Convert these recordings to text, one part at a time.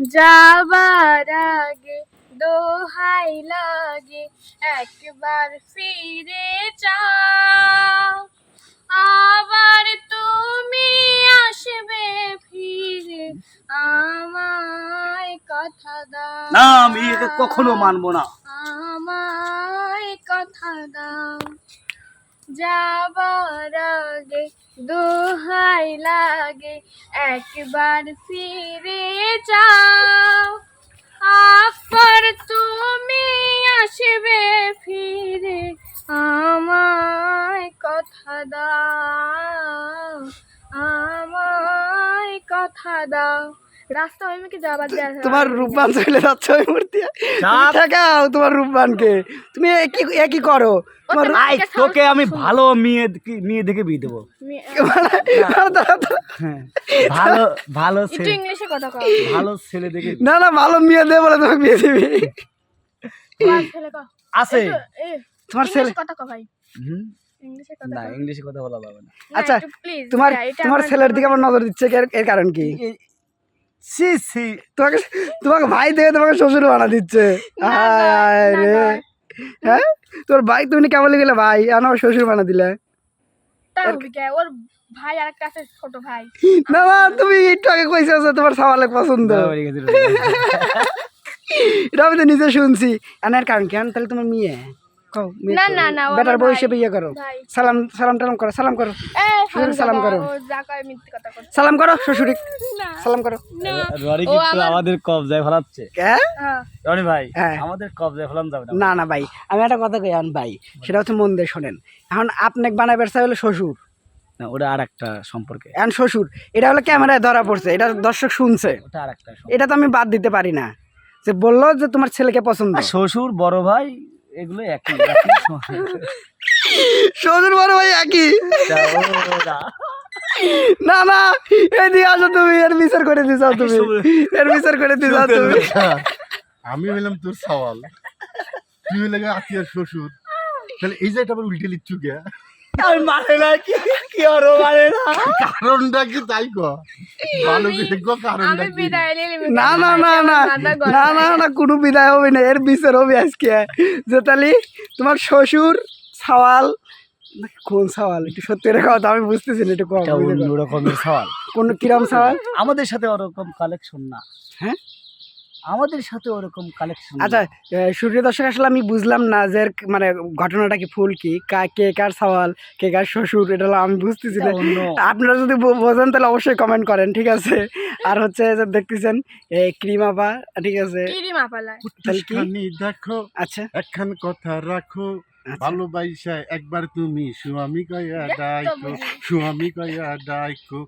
যাবার আগে দোহাই লাগে একবার ফিরে চাও আবার তুমি আসবে ফিরে আমায় কথা দাও। না আমি এটা কখনো মানবো না। আমায় কথা দাও। যাবার আগে দোহাই লাগে, একবার ফিরে যাও। আপার তুমি আসবে ফিরে, আমায় কথা দাও, আমায় কথা দাও। রাস্তা যাবার তোমার রূপবান চলে যাচ্ছে ওই মূর্তি। ঠেকাও তোমার রূপবানকে। তুমি একই একই করো? তোকে আমি ভালো মেয়ে মেয়ে দেখে বিয়ে দেবো। হ্যাঁ ভালো ভালো ছেলে। ইংলিশে কথা কও। ভালো ছেলে দেখে না না ভালো মেয়ে দেবো বলে তোমাকে বিয়ে দিবি। তোমার আছে। তোমার ছেলে কথা কও ভাই। হুম? না ইংলিশে কথা বলা যাবে না। আচ্ছা, তোমার তোমার ছেলের দিকে আমার নজর দিচ্ছে এর কারণ কি? সি সি তোমাকে তোমাকে ভাই দেখে তোমাকে শ্বশুর বানা দিচ্ছে। হায় রে। হ্যাঁ? তোর ভাই তুমি কেমন গেলে ভাই? আর আমার শ্বশুর বানা দিলে। ওর ভাই আরেকটা আছে ছোট ভাই। না না তুমি একটু আগে কইছো যে তোমার সাওয়ালে পছন্দ। এটা আমি তো নিজে শুনছি। আর এর কারণ কেন তাহলে তোমার মেয়ে। কও না, না, না, বেটার বউ হিসেবে ইয়ে করো। সালাম সালাম টালাম করো সালাম করো। শ্বশুর সালাম করো। ও যা কয় মিথ্যে কথা করছে সালাম করো শ্বশুরি। না সালাম করো। না। রনি কিন্তু আমাদের কবজায় ফেলাচ্ছে। রনি ভাই। আমাদের কবজায় ফেলান যাবে না। না না ভাই আমি একটা কথা কই ভাই সেটা হচ্ছে মন দিয়ে শোনেন। এখন আপনাকে বানাবার চাই হলো শ্বশুর। না, ওটা আর একটা সম্পর্কে। এখন শ্বশুর এটা হলো ক্যামেরায় ধরা পড়ছে এটা দর্শক শুনছে। ওটা আর একটা এটা তো আমি বাদ দিতে পারি না। যে বলল যে তোমার ছেলেকে পছন্দ। শ্বশুর বড় ভাই এগুলো একই। শ্বশুর বড় ভাই একই। না না এদিকে আসো তুমি এর বিচার করে দিছাও তুমি। এর বিচার করে দিছাও তুমি। আমি বললাম তোর সওয়াল। তুই হইলে আত্মীয় শ্বশুর। তাহলে এই যে এটা আবার উল্টে লিচ্ছু কে? আমি মানে না কি কি আরও মানে না? কারণটা কি তাই ক? ভালো করে ক কারণটা আমি বিদায় নিয়ে নিবো। না না না না। না না না কোনো বিদায় হবে না। এর বিচার হবে আজকে। যে তোমার শ্বশুর সওয়াল কোন সওয়াল? একটু সত্যি রেখা তো আমি বুঝতেছি না একটু কম এটা অন্য রকমের সওয়াল। কোন কিরম সওয়াল? আমাদের সাথে ওরকম কালেকশন না। হ্যাঁ? আমাদের সাথে ওরকম কালেকশন আচ্ছা সূর্য দর্শক আসলে আমি বুঝলাম না যে মানে ঘটনাটা কি ফুল কি? কে কার সওয়াল কে কার শ্বশুর এটা আমি বুঝতেছি না। আপনারা যদি বোঝেন তাহলে অবশ্যই কমেন্ট করেন ঠিক আছে? আর হচ্ছে যে দেখতেছেন ক্রিম আপা ঠিক আছে? দেখো আচ্ছা। একখান কথা রাখো আচ্ছা। ভালোবাসা একবার তুমি স্বামী কয়া ডাইকো। স্বামী কয়া ডাইকো।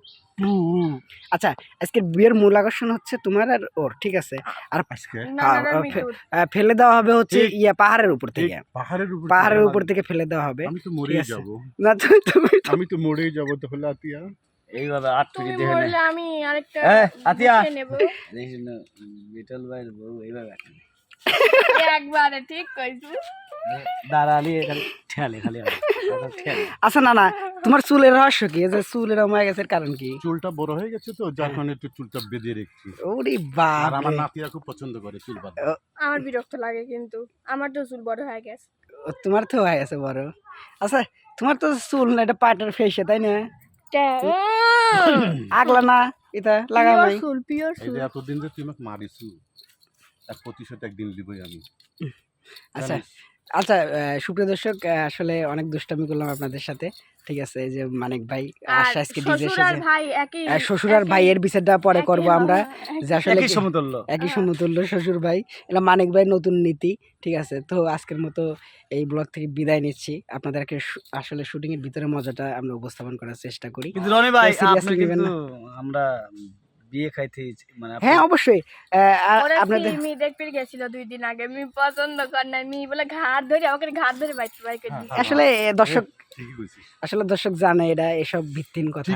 আচ্ছা আজকে বিয়ের মূল আকর্ষণ হচ্ছে তোমার আর ওর ঠিক আছে? আর ফেলে দেওয়া হবে হচ্ছে। ইয়া পাহাড়ের উপর থেকে। পাহাড়ের উপর পাহাড়ের থেকে উপর থেকে ফেলে দেওয়া হবে। আমি তো মরেই। যাব। না তুমি তুমি আমি তো মরেই যাব তাহলে আতিয়া। এইভাবে আট তুমি ফিটি দেখে বললে আমি আরেকটা আতিয়া। নেব। না বিটল ভাইয়ের বউ এইভাবে। একবারে ঠিক কইছিস দাঁড়ালি খালি ঠেলে খালি আমার। কথা ঠেলে। আচ্ছা না না তোমার চুলের রহস্য কি? যে চুল এরকম হয়ে গেছে কারণ কি? চুলটা বড় হয়ে গেছে তো যার কারণে একটু চুলটা বেঁধে রেখেছি। ওরে আর আমার রে। খুব পছন্দ করে চুল বাঁধা আমার বিরক্ত লাগে কিন্তু আমার তো চুল বড় হয়ে গেছে। ও, তোমার তো হয়ে গেছে বড়। আচ্ছা তোমার তো চুল না এটা পাটের ফেসে তাই না? আগলা না এটা লাগা নাই। চুল পিওর এই চুল। এতদিন যে তুই আমাকে মারিছু তার প্রতিশোধ একদিন দিবই আমি। আচ্ছা আচ্ছা সুপ্রিয় দর্শক আসলে অনেক দুষ্টামি করলাম আপনাদের সাথে ঠিক আছে? যে মানিক ভাই আজকে ডিজে শ্বশুর আর ভাইয়ের বিচারটা পরে করব আমরা। যে আসলে একই সমতুল্য। একই সমতুল্য শ্বশুর ভাই। এটা মানিক ভাই নতুন নীতি ঠিক আছে? তো আজকের মতো এই ব্লগ থেকে বিদায় নিচ্ছি। আপনাদেরকে আসলে শুটিং এর ভিতরে মজাটা আমরা উপস্থাপন করার চেষ্টা করি। কিন্তু রনি ভাই আপনি কিন্তু আমরা বিয়ে খাইতে মানে হ্যাঁ অবশ্যই। আপনাদের মি দেখতে গেছিল দুই দিন আগে মি পছন্দ কর না মি বলে ঘাট ধরে আমাকে ঘাট ধরে বাইতে বাই করে হ্যাঁ। আসলে দর্শক ঠিকই কইছিস। আসলে দর্শক জানে এটা এসব ভিত্তিন কথা।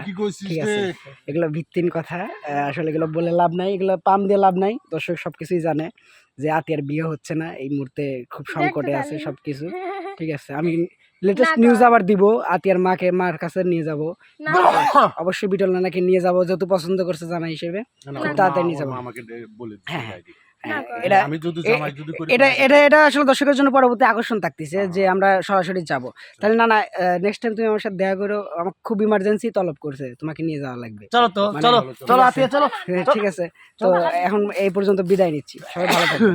ঠিক আছে। এগুলো ভিত্তিন কথা। আসলে এগুলো বলে লাভ নাই এগুলো পাম দিয়ে লাভ নাই। দর্শক সবকিছুই জানে। যে আতিয়ার বিয়ে হচ্ছে না এই মুহূর্তে খুব সংকটে আছে সব কিছু সবকিছু। ঠিক আছে আমি লেটেস্ট নিউজ আবার দিব আতিয়ার মাকে মার কাছে নিয়ে যাব। অবশ্যই বিটল নানাকে নিয়ে যাব যত পছন্দ করছে জানা হিসেবে খুব তাড়াতাড়ি নিয়ে যাব। আমাকে বলে হ্যাঁ, হ্যাঁ, এটা আমি যদি জামাই যদি করি এটা এটা এটা আসলে দর্শকের জন্য পরবর্তী আকর্ষণ থাকতেছে যে আমরা সরাসরি যাব। তাহলে না না নেক্সট টাইম তুমি আমার সাথে দেখা করো আমার খুব ইমার্জেন্সি তলব করছে তোমাকে নিয়ে যাওয়া লাগবে। চলো তো মানে- চলো চলো, হ্যাঁ, ঠিক আছে তো এখন এই পর্যন্ত বিদায় নিচ্ছি। সবাই ভালো থাকবেন।